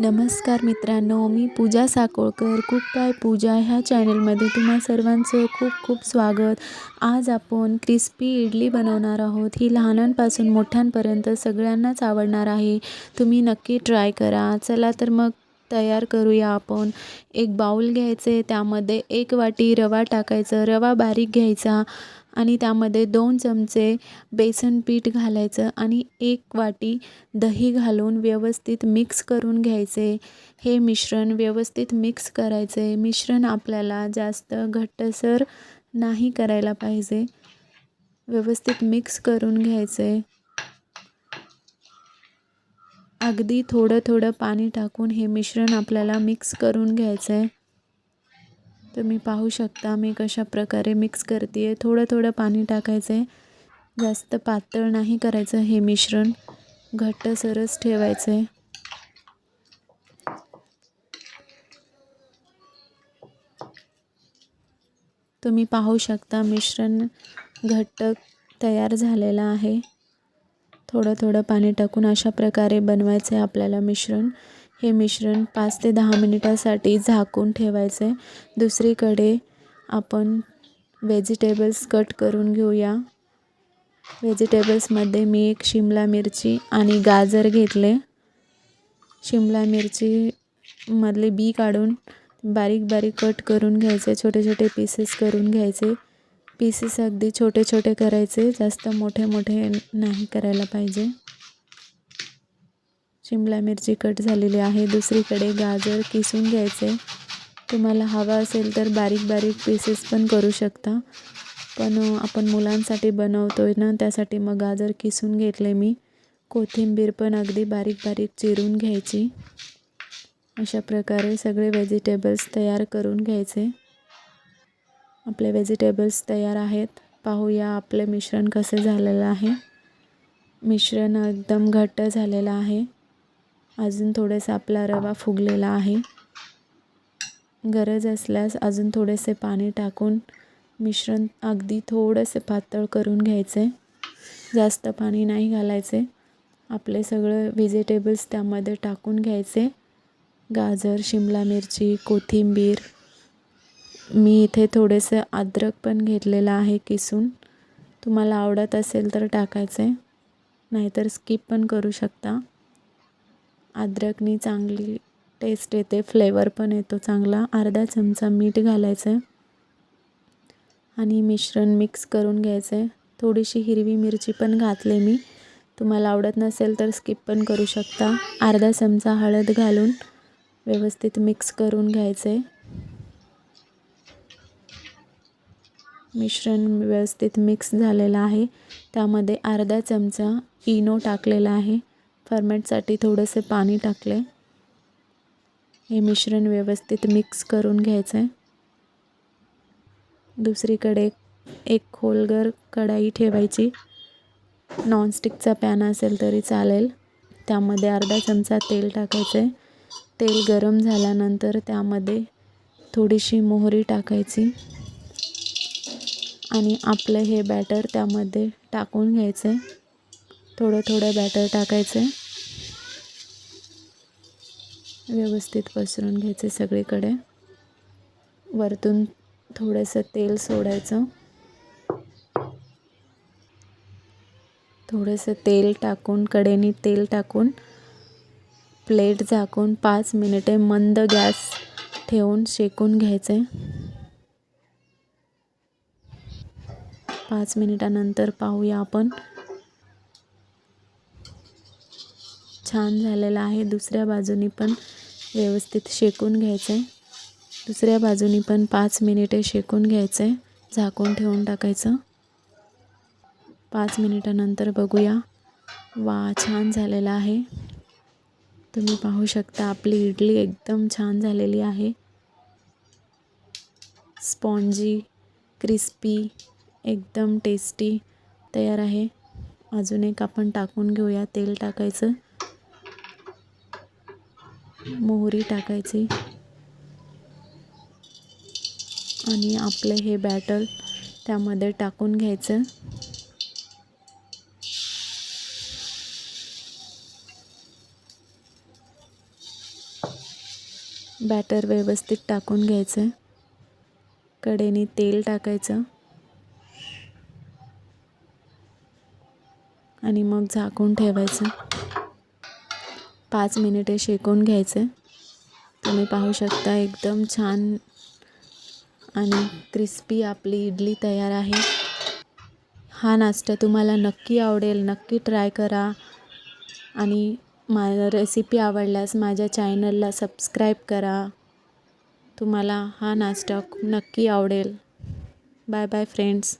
नमस्कार मित्रांनो मी पूजा साकोळकर खूप काय पूजा ह्या चॅनलमध्ये तुम्हा सर्वांचं खूप खूप स्वागत. आज आपण क्रिस्पी इडली बनवणार आहोत. ही लहानांपासून मोठ्यांपर्यंत सगळ्यांनाच आवडणार आहे. तुम्ही नक्की ट्राय करा. चला तर मग तयार करूया आपण. एक बाऊल घ्यायचे त्यामध्ये एक वाटी रवा टाकायचं रवा बारीक घ्यायचा आणि त्यामध्ये दोन चमचे बेसन पीठ घालायचं आणि एक वाटी दही घालून व्यवस्थित मिक्स करून घ्यायचे. हे मिश्रण व्यवस्थित मिक्स करायचे. मिश्रण आपल्याला जास्त घट्टसर नाही करायला पाहिजे. व्यवस्थित मिक्स करून घ्यायचे. अगदी थोडं थोडं पाणी टाकून हे मिश्रण आपल्याला मिक्स करून घ्यायचं आहे तुम्ही पाहू शकता मी कशा प्रकारे मिक्स करते आहे थोडं थोडं पाणी टाकायचं आहे जास्त पातळ नाही करायचं हे मिश्रण. घट्टसरच ठेवायचं आहे तुम्ही पाहू शकता मिश्रण घट्ट तयार झालेलं आहे. थोडं थोडं पाणी टाकून अशा प्रकारे बनवायचं आहे आपल्याला मिश्रण. हे मिश्रण पाच ते दहा मिनिटासाठी झाकून ठेवायचं. आहे दुसरीकडे आपण व्हेजिटेबल्स कट करून घेऊया. व्हेजिटेबल्समध्ये मी एक शिमला मिरची आणि गाजर घेतले. शिमला मिरची मधले बी काढून बारीक बारीक कट करून घ्यायचे छोटे छोटे पीसेस करून घ्यायचे. पीसेस अगदी छोटे छोटे करायचे जास्त मोठे मोठे नाही करायला पाहिजे. शिमला मिरची कट झालेली आहे. दुसरीकडे गाजर किसून घ्यायचे. तुम्हाला हवं असेल तर बारीक बारीक पीसेस पण करू शकता. पण आपण मुलांसाठी बनवतो आहे ना त्यासाठी मग गाजर किसून घेतले मी. कोथिंबीर पण अगदी बारीक बारीक चिरून घ्यायची. अशा प्रकारे सगळे व्हेजिटेबल्स तयार करून घ्यायचे. आपले व्हेजिटेबल्स तयार आहेत. पाहूया आपले मिश्रण कसे झालेलं आहे. मिश्रण एकदम घट्ट झालेलं आहे. अजून थोडंसं आपला रवा फुगलेला आहे. गरज असल्यास अजून थोडेसे पाणी टाकून मिश्रण अगदी थोडंसे पातळ करून घ्यायचे. जास्त पाणी नाही घालायचे. आपले सगळं व्हेजिटेबल्स त्यामध्ये टाकून घ्यायचे. गाजर शिमला मिरची कोथिंबीर मी इथे थोडेसे अद्रक पण घेतलेलं आहे किसून. तुम्हाला आवडत असेल तर टाकायचे. नाहीतर स्किप पण करू शकता. अद्रकनी चांगली टेस्ट येते फ्लेवर पण येतो चांगला. अर्धा चमचा मीठ घालायचं. आहे आणि मिश्रण मिक्स करून घ्यायचं. आहे थोडीशी हिरवी मिरची पण घातले मी. तुम्हाला आवडत नसेल तर स्किप पण करू शकता. अर्धा चमचा हळद घालून व्यवस्थित मिक्स करून घ्यायचं. मिश्रण व्यवस्थित मिक्स झालेलं आहे. त्यामध्ये अर्धा चमचा इनो टाकलेला आहे. फर्मेटसाठी थोडंसं पाणी टाकले. हे मिश्रण व्यवस्थित मिक्स करून घ्यायचं आहे दुसरीकडे एक खोलगर कढाई ठेवायची. नॉनस्टिकचा पॅन असेल तरी चालेल. त्यामध्ये अर्धा चमचा तेल टाकायचं आहे तेल गरम झाल्यानंतर त्यामध्ये थोडीशी मोहरी टाकायची. आणि आपलं हे बॅटर त्यामध्ये टाकून घ्यायचं आहे थोडं थोडं बॅटर टाकायचं आहे व्यवस्थित पसरून घ्यायचे सगळीकडे. वरतून थोडंसं तेल सोडायचं. थोडंसं तेल टाकून कडेनी तेल टाकून प्लेट झाकून पाच मिनिटे मंद गॅस ठेवून शेकून घ्यायचे पाच मिनिटानंतर पाहूया आपण. छान झालेला आहे. दुसऱ्या बाजूनी पण व्यवस्थित शेकून घ्यायचं आहे दुसऱ्या बाजूनी पण पाच मिनिटे शेकून घ्यायचं आहे झाकून ठेवून टाकायचं. पाच मिनिटानंतर बघूया. वा छान झालेला आहे. तुम्ही पाहू शकता आपली इडली एकदम छान झालेली आहे. स्पॉन्जी क्रिस्पी एकदम टेस्टी तयार आहे. अजून एक आपण टाकून घेऊया तेल टाकायचं. मोहरी टाकायची. आणि आपलं हे बॅटर त्यामध्ये टाकून घ्यायचं. बॅटर व्यवस्थित टाकून घ्यायचं. कडेने तेल टाकायचं. आणि मग झाकून ठेवायचं. पाच मिनिटे शेकून घ्यायचे. तुम्ही पाहू शकता एकदम छान आणि क्रिस्पी आपली इडली तयार आहे. हा नाश्ता तुम्हाला नक्की आवडेल. नक्की ट्राय करा. आणि मा रेसिपी आवडल्यास माझ्या चॅनलला सबस्क्राईब करा. तुम्हाला हा नाश्ता नक्की आवडेल. Bye bye friends.